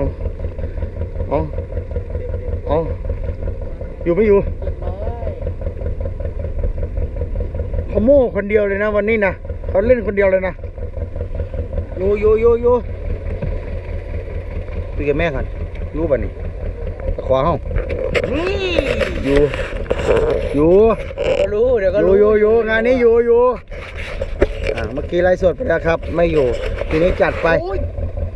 เอาเอาเอาอยู่ไม่อยู่เขาโม่คนเดียวเลยนะวันนี้นะเขาเล่นคนเดียวเลยนะอยู่อยู่อยู่อยู่คุยกับแม่ก่อนอยู่บ้านนี้ตะขวาห้องอยู่อยู่ก็รู้เดี๋ยวก็อยู่รู้อยู่อยู่งานนี้อยู่อยู่อ่าเมื่อกี้ไลฟ์สดไปแล้วครับ ไม่อยู่ทีนี้จัดไปโอ้ย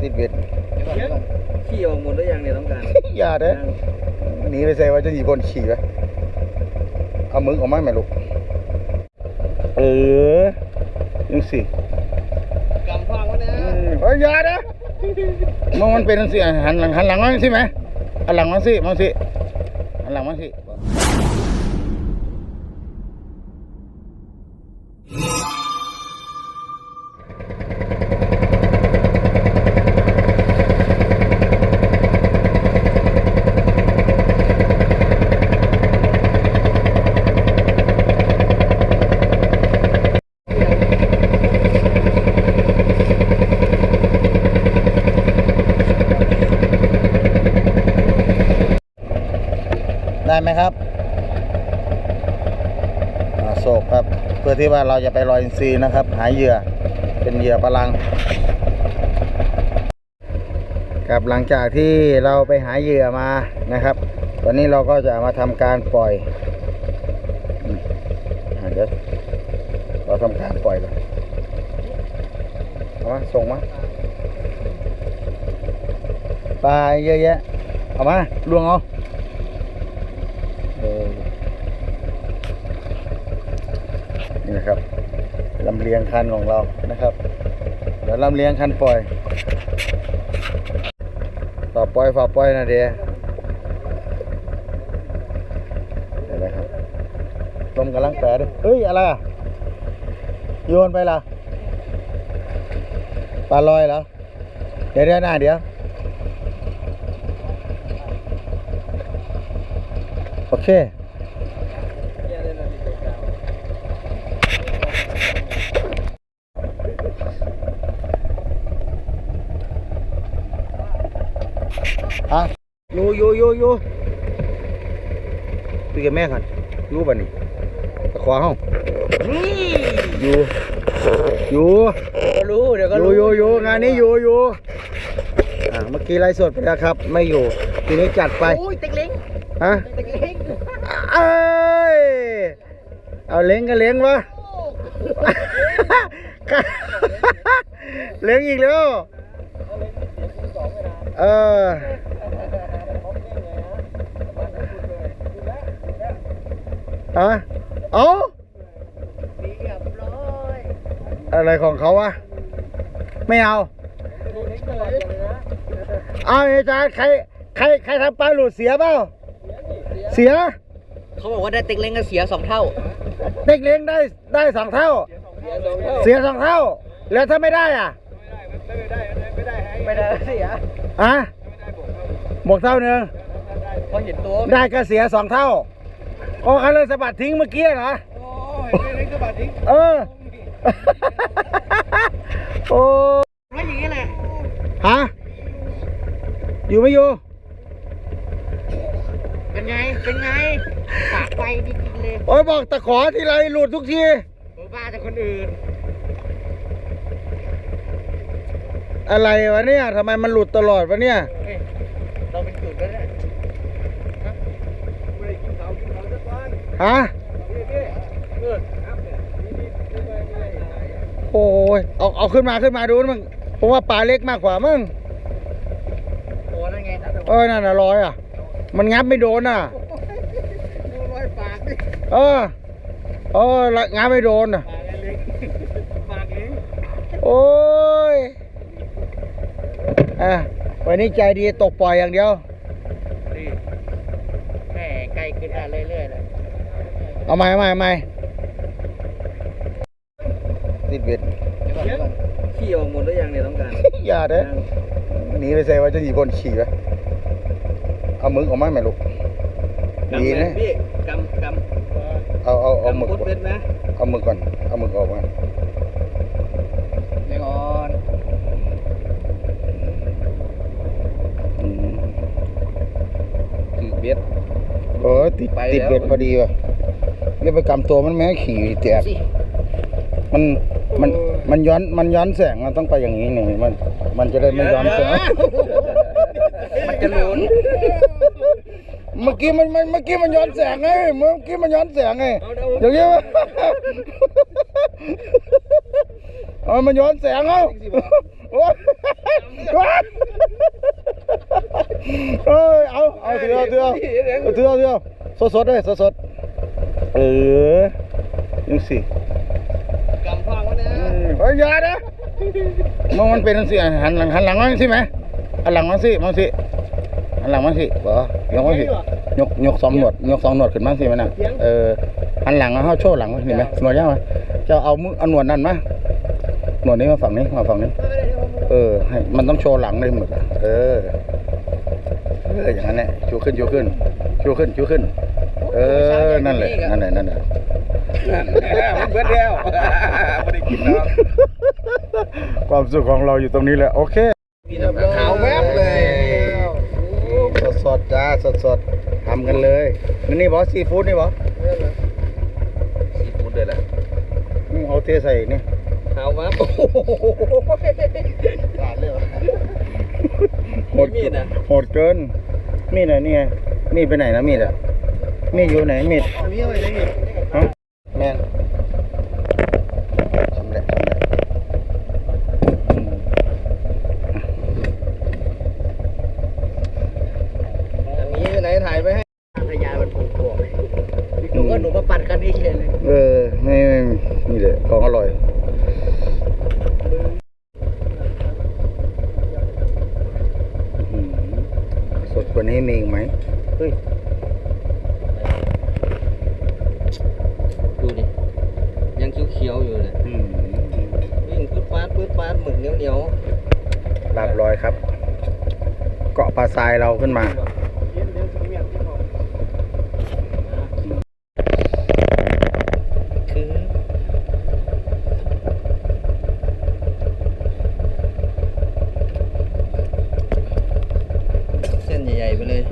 ติดเบ็ด ขี้ออกหมดแล้วยังเนี่ยต้ องการอย่าเด้อหนีไปใส่ว่าจะหยีบนขี่ไปเอามึงออกมาไหมลูก เออยังสิกำพังวะเนี่ยเฮ้ยอย่าเด้อมองมันเป็นจังสิอะหันหลังหันหลังมาสิไหมหันหลังมาสิมาสิหันหลังมาสิ ได้ไหมครับอโศกครับ เพื่อที่ว่าเราจะไปลอยอินทรีย์นะครับ หาเหยื่อเป็นเหยื่อปลังครับหลังจากที่เราไปหาเหยื่อมานะครับ ตอนนี้เราก็จะมาทำการปล่อยเดี๋ยวเราทำการปล่อยก่อนเอามาส่งมาปลาเยอะแยะเอามาลวงเอา เออนี่นะครับ ลำเลียงคันของเรานะครับ เดี๋ยวลำเลียงคันปล่อยฝาปล่อยฝาปล่อยนะเดียเดี๋ยวนะครับลมกำลังแปรด้วยเฮ้ย อะไรอะ โยนไปละปลาลอยเหรอ เดี๋ยวเดี๋ยวหน้าเดี๋ยวโอเค ฮะอยู่อยู่อยู่อยู่คุยกับแม่ก่อนอยู่บ้านนี้ตะขวาห้องอยู่อยู่ก็รู้เดี๋ยวก็อยู่รู้อยู่อยู่งานนี้อยู่อยู่อ่าเมื่อกี้ไลฟ์สดไปแล้วครับ ไม่อยู่ทีนี้จัดไปโอ้ยเต็กเล้งฮะเต็กเล้งเอ้ยเอาเล้งก็เล้งวะเล้งอีกแล้วเออ ฮะเอาเรียบร้อยอะไรของเขาวะไม่เอาเอาอาจารย์ใครใครใครทำปลาหลุดเสียเปล่าเสีย เขาบอกว่าได้เต็กเล้งก็เสียสองเท่าเด็กเลี้ยงได้ได้สองเท่าเสียสองเท่า เสียสองเท่า แล้วถ้าไม่ได้อะไม่ได้เสียอะบวกเท่าหนึ่งพอเห็นตัวได้ก็เสียสองเท่า โอ้เขาเลยสะบัดทิ้งเมื่อกี้เหรอ โอ้ยเล้งก็บาดทิ้งเออ โอ้ว่าอย่างนี้แหละฮะ อยู่ไม่อยู่ เป็นไง เป็นไงปากไปจริงๆเลย โอ้ยบอกตะขอทีไรหลุดทุกทีผมบ้าแต่คนอื่น อะไรวะเนี่ยทำไมมันหลุดตลอดวะเนี่ย เฮ้ยเราเป็นจุดแล้วเนี่ยฮะไม่ได้กินข้าวกินข้าวสักวัน ฮะเออโอ้ยเอาเอาขึ้นมาขึ้นมาดูนะมึงผมว่าปลาเล็กมากกว่ามั้งโอ้นั่นไงเออนั่นน่ะลอยอะ มันงับไม่โดนอะดูรอยปากดิเออเออละงับไม่โดนอะปากเล็กปากเล็กโอ้ยอะวันนี้ใจดีตกปล่อยอย่างเดียว ดีแม่ไกลขึ้นอะเรื่อยๆเลย เอาใหม่เอาใหม่เอาใหม่ติดเบ็ดขี้ออกหมดแล้วยังเนี่ยต้องการอย่าเด้อหนีไปใส่ว่าจะหยีบนขี่ไปเอามึงออกมาไหมลูกกำดีเลยนะพี่กำกำเอาเอาเอาหมึกกำพุดเป็นไหมเอาหมึกก่อนเอาหมึกออกมาเดี๋ยวก่อนบ็ดเออติดไปติดแล้วเบ็ดพอดีว่ะ เรียกไปกำตัวมันแม้ขี่แตกมันมันมันย้อนมันย้อนแสงมันต้องไปอย่างนี้นี่มัน มันจะได้ไม่ย้อนแสงมันจะหลุนเมื่อกี้มันมันเมื่อกี้มันย้อนแสงไงเมื่อกี้มันย้อนแสงไงอย่างเงี้ยเออมันย้อนแสงเอาโอ้ยเอ้ยเอาเอาเถือะเถือะเอาเถือะเถือะสดสดๆเลยสดสดๆ เออยังสิกำฟังวะเนี่ยเฮ้ยอยานะมันมันเป็นจังสิหันหลังหันหลังมาสิไหมหันหลังมาสิมาสิหันหลังมาสิบ่ยกมาสิยกยกสองหนวดยกสองหนวดขึ้นมาสิมันน่ะเออหันหลังมาเฮาโชว์หลังมาเห็นไหมหนวดยาวมาเจ้าเอามือเอาหนวดนั่นมาหนวดนี้มาฝั่งนี้มาฝั่งนี้ เออให้มันต้องโชว์หลังเลยหมดอะเออเอออย่างนั้นแหละชูขึ้นชูขึ้นชูขึ้นชูขึ้นเออ นั่นแหละ นั่นแหละ นั่นแหละ มันเบิดแล้วไม่ได้กินแล้วความสุขของเราอยู่ตรงนี้แหละ โอเคขาวแวบเลย สดสดๆจ้า สดสดๆทำกันเลยนี่นี่บอสซีฟู้ดนี่บอสซีฟู้ดเลยแหละอืมเอาเทใส่นี่ขาวแวบโอ้โหขาดเลยวะโหดมีดอะโหดเกินมีดไหนนี่ไงมีดไปไหนนะมีดอะ มีดอยู่ไหนมีดมีอะไรได้อีกฮะแม่นชำแหละชำแหละอืมมีไหนถ่ายไปให้พยามันผูกโผล่พี่กูก็หนูมาปั่นกันนี่เฉยเลยเออไม่ไม่นี่แหละของอร่อยอื้อหือสดกว่านี้มีอีกไหมเฮ้ย ดูดิ ยังเขียวๆอยู่เลยอื้อหือวิ่งปื๊ดปาดปื๊ดปาดหมึกเหนียวเหนียวลาบลอยครับ เกาะปลาทรายเราขึ้นมาคือเส้นใหญ่ๆไปเลย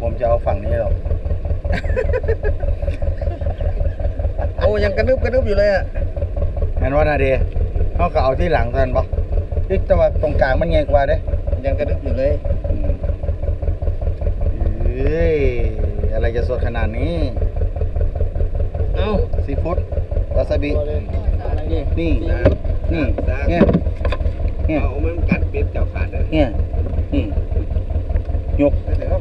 ผมจะเอาฝั่งนี้หรอก โอ้ยัง กระนึบกระนึบอยู่เลยอะงั้นว่านาเดียเขาก็เอาที่หลังเท่านั้นปะที่แต่ว่าตรงกลางมันใหญ่กว่าเด้ยังกระนึบอยู่เลยอืมเอ้ยอะไรจะสดขนาดนี้ เอ้าซีฟู้ดวาซาบิ นี่ นี่นี่เนี่ย เนี่ยเอามันกัดเป็ดเจ้าขาดเลยเนี่ย นี่ยก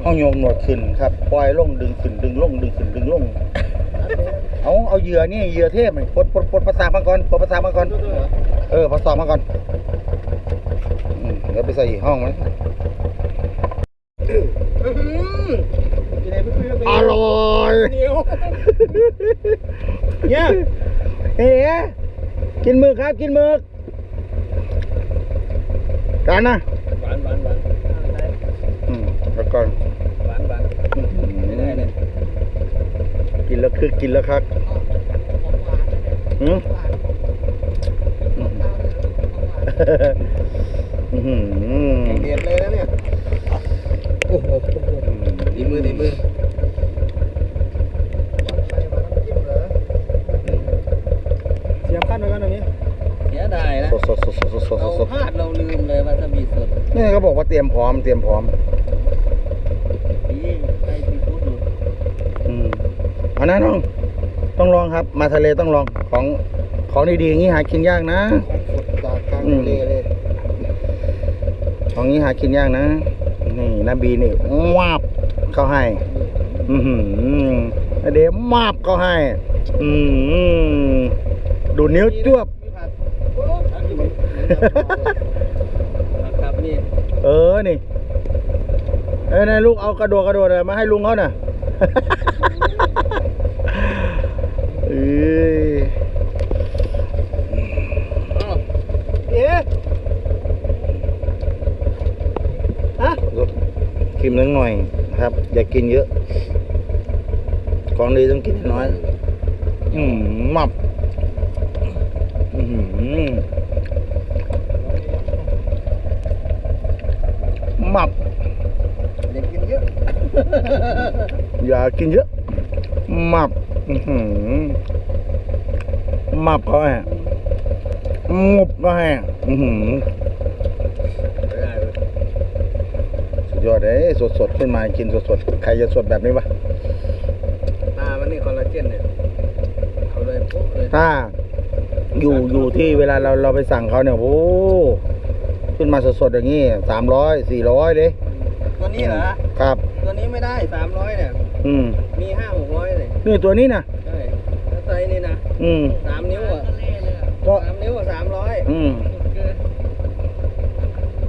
เอาโยงหนวดขึ้นครับ ปล่อยลงดึงขึ้นดึงลงดึงขึ้นดึงลง เอาเอาเหยื่อนี่เหยื่อเทพนี่ปลดปลดปลดภาษามาก่อนปลดภาษามาก่อนเออภาษามาก่อนอืมเดี๋ยวไปใส่ห้องไหมอร่อยเหนียวเนี่ยเอ๊ะกินหมึกครับ กินหมึกกันนะหวานหวานหวานอืมแล้วก่อน หวานหวานไม่ได้เลย กินแล้ว คือกินแล้วครับอืมอื้อหือเด็ดเลยนะเนี่ย โอ้โหดีมือดีมือเสียบขั้นไว้ก่อนตรงนี้เสียดายนะสดสดสดสดสดสดเราสดพลาดเราลืมเลยวาซาบิสดนี่เขาบอกว่าเตรียมพร้อมเตรียมพร้อม นี่ใส่ซีฟู้ดอยู่ อืม เอานะน้อง ต้องลองครับ มาทะเลต้องลองของของดีๆอย่างนี้หากินยากนะจากกลางทะเลเลยของนี้หากินยากนะ นี่นาบีนี่วาบเข้าให้ อือหือนาเดมมาบเข้าให้ อืมดูดนิ้วจวบครับนี่เออ นี่ เอ้ยนายลูกเอากระโดดกระโดดเลยมาให้ลุงเขาน่ะ เอ้ย เอ๊ะฮะ กินนิดหน่อยครับ อย่ากินเยอะ ของดีต้องกินน้อย อืมมับ อืมมับเด็กอย่ากินเยอะ มับ อื้อหือมับก็แห้งงบก็แห้งอื้อหือสุด ยอดเลยสดสดๆขึ้นมากินสดสดๆใครจะสดแบบนี้วะตามันนี่คอลลาเจนเนี่ยเอาเลยปุ๊บเลยถ้า อยู่อยู่ที่เวลาเราเราไปสั่งเขาเนี่ยโอ้ขึ้นมาสดสดๆอย่างนี้สามร้อยสี่ร้อยเลยตัวนี้เหรอครับ ตัวนี้ไม่ได้สามร้อยเนี่ยอืมมีห้าหกร้อยเลยนี่ตัวนี้นะใช่แล้วไซส์นี่นะอืม สามนิ้วอะก็สามนิ้วอะสามร้อยอืม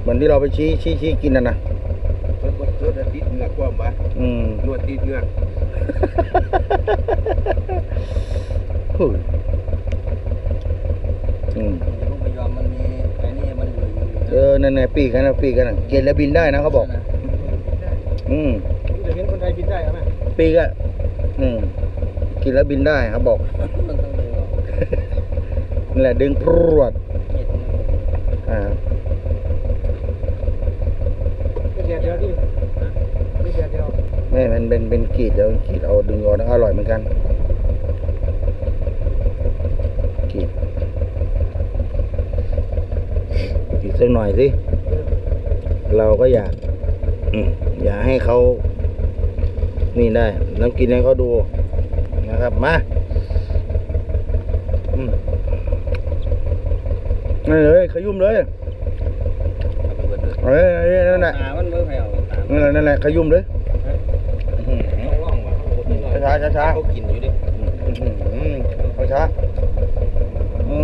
เหมือนที่เราไปชี้ชี้ชี้กินน่ะนะรถรถรถ ติดเหงือกกว่าบ้าอืมนวดติดเหงือกเฮ้ยอืมลูกพยอมมันมีไอ้นี่มันอยู่อยู่เออนั่นๆปีกกันนะปีกกันนะกินแล้วบินได้นะเขาบอก อืมจะเห็นคนไทยบินได้ไหมปีกอะอืมกินแล้วบินได้เขาบอกมันต้องดึงออกนั่นแหละดึงปรวด เห็ดมัน อ่า เป็นเดียวเดียวที่เป็นเดียวเดียว ไม่มัน เป็นเป็นกรีดเดี๋ยวกรีดเอาดึงออกนะอร่อยเหมือนกันกรีดกรีดสักหน่อยสิเราก็อยากอืมอยากให้เขานี่ได้น้ำกินให้เขาดูนะครับมาอืมนี่เลยขยุ่มเลยเอ้ยเอ้ยนั่นแหละตามันเมื่อไผ่เอาตานั่นแหละนั่นแหละขยุ่มเลย ต้องร่องว่ะเขา ช้าช้าช้าเขากินอยู่ดิช้าช้า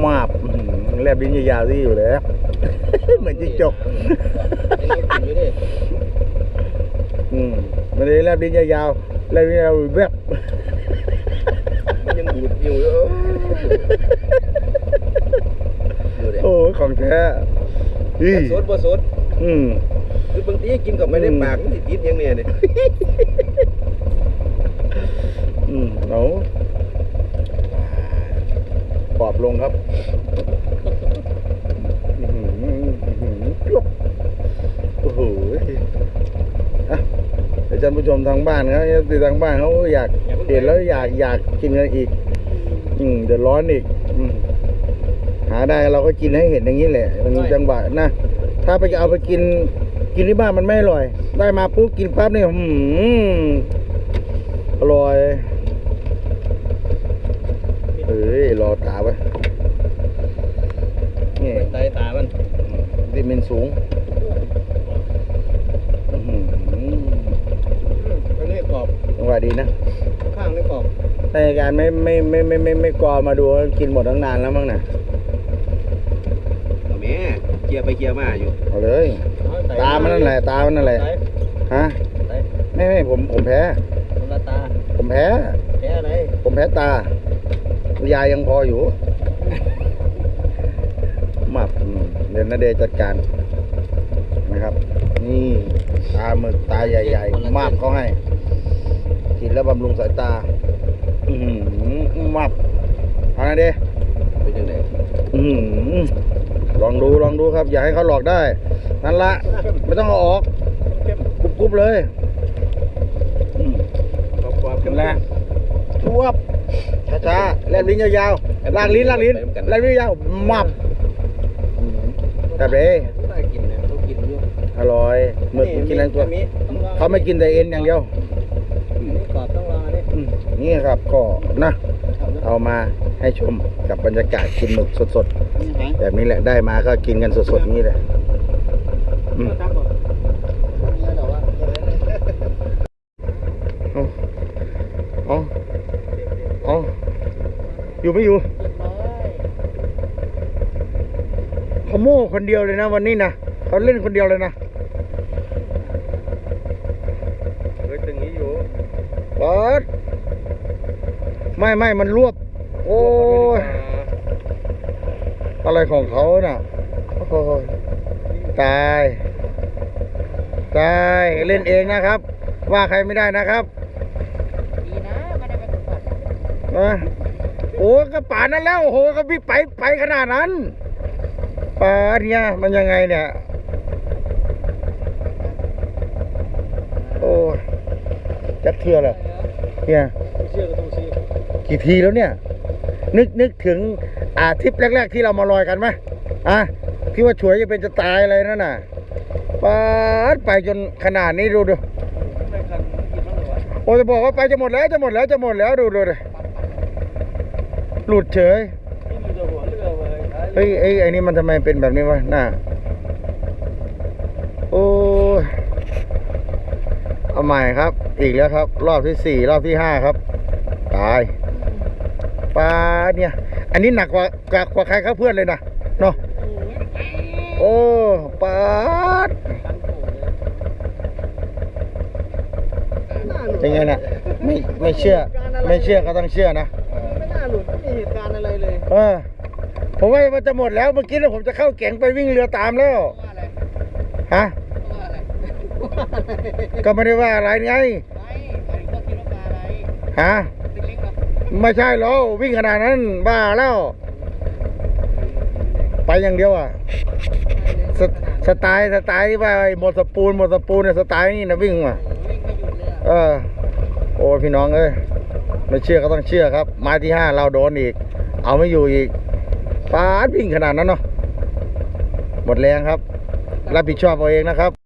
มาบอื้อหือแลบลิ้นยาวๆที่อยู่เลยเหมือนจิ้งจกไอ้นี่กินอยู่ดิอืมมันเลยแลบลิ้นยาวๆแลบลิ้นยาวๆแบบมันยังบูดอยู่เอออยู่ดิโอ้ยของแท้อีสดบ่สดอืมคือ บางทีกินกับไม่ได้ปากมันสิติดยังเนี่ยเนี่ย อืมเอาปอบลงครับอื้อหืออื้อหือจุ๊บโอ้โหอะเดี๋ยวท่านผู้ชมทางบ้านเขาติทางบ้านเขาอยากเห็นแล้วอยากอยากกินกันอีก อืมเดือดร้อนอีกอืมหาได้เราก็กินให้เห็นอย่างนี้แหละมันจังหวะนะถ้าไปเอาไปกินกินที่บ้านมันไม่อร่อย ได้มาปุ๊บกินปั๊บเนี่ยอืมอร่อยเฮ้ยรอตาไว้นี่ ไตตามัน วิตามินสูงอื้อหือ อันนี้กรอบ จังหวะดีนะ ข้างนี่กรอบ ถ้าในการไม่ไม่ไม่ไม่ไม่ไม่ กรอมาดูกินหมดตั้งนานแล้วมั้งน่ะเอาแม่เคลียร์ไปเคลียร์มาอยู่เอาเลย ตามันนั่นแหละตามันนั่นแหละฮะไตไม่ไม่ผมผมแพ้คนละตาผมแพ้แค่อะไรผมแพ้ตายายังพออยู่มาอืมเดี๋ยวนาเดชจัดการนะครับ นี่ตาหมึกตาใหญ่ๆมาบเขาให้กินแล้วบำรุงสายตา อือหือมาบ เอานะเดเป็นยังไงอือหือลองดูลองดูครับ อย่าให้เขาหลอกได้ นั่นละ ไม่ต้องเอาออกกรุบๆเลยอืมขอบความนั่นแหละทวบช้าๆแลบลิ้นยาวๆลากลิ้นลากลิ้นลากลิ้นยาวมับแต่เบ้ได้กินเนี่ยต้องกินอยู่อร่อยหมึกกินอะไรตัวมีต้องลองเขาไม่กินแต่เอ็นอย่างเดียวนี่กรอบต้องลองอันนี้อืมนี่ครับก็นะ เอามา ให้ชมกับบรรยากาศกินหมึกสดๆ แบบนี้แหละได้มาก็กินกันสดๆอย่างนี้เลยอืมเอาเอาเอาอยู่ไม่อยู่เขาโม่คนเดียวเลยนะวันนี้นะเขาเล่นคนเดียวเลยนะเคยตึงนี้อยู่เปิดไม่ไม่มันรวบโอ้ย อะไรของเขาน่ะ โอ้ย ตาย ตาย เล่นเองนะครับ ว่าใครไม่ได้นะครับดีนะไม่ได้ไปถูกผัดนะโอ้กระป่านนั้นแล้ว โอ้โหก็พี่ไปไปขนาดนั้นป่าเนี่ยมันยังไงเนี่ย โอ้ยจักเทือเลยเนี่ยเชื่อก็ต้องเชื่อกี่ทีแล้วเนี่ย นึกนึกถึงอาทริปแรก ๆ ที่เรามาลอยกันไหมอะที่ว่าฉวยจะเป็นจะตายอะไรนั่นน่ะปาดไปจนขนาดนี้ดูดูไม่คันกินบ้างเหรอวะโอ้จะบอกว่าไปจะหมดแล้วจะหมดแล้วจะหมดแล้วดูดูเลยหลุดเฉยนี่มีแต่หัวเรือเว้ยเฮ้ยไอ้ไอ้นี่มันทำไมเป็นแบบนี้วะน่าโอ้ยเอาใหม่ครับ อีกแล้วครับ รอบที่สี่รอบที่ห้าครับ ตาย ปลาเนี่ย อันนี้หนักกว่ากว่ากว่าใครครับเพื่อนเลยนะเนาะโอ้ปลาดเป็นไงน่ะไม่ไม่เชื่อ ไม่เชื่อก็ต้องเชื่อนะไม่น่าหลุดไม่มีเหตุการณ์อะไรเลยเออผมว่ามันจะหมดแล้วเมื่อกี้แล้วผมจะเข้าแก่งไปวิ่งเรือตามแล้วว่าอะไรฮะว่าอะไรว่าอะไรก็ไม่ได้ว่าอะไรไง ไม่หมายถึงว่าคิดว่าปลาอะไรฮะเป็นลิงกับ ไม่ใช่หรอวิ่งขนาดนั้น บ้าแล้ว ไปอย่างเดียวอะสสไตล์สไตล์ที่ว่าไอ้หมดสปูนหมดสปูนเนี่ยสไตล์นี่นะวิ่งว่ะวิ่งไม่หยุดเออ โอ้พี่น้องเอ้ยไม่เชื่อก็ต้องเชื่อครับ ไม้ที่ห้าเราโดนอีก เอาไม่อยู่อีกปาดวิ่งขนาดนั้นเนาะหมดแรงครับ รับผิดชอบเอาเองนะครับ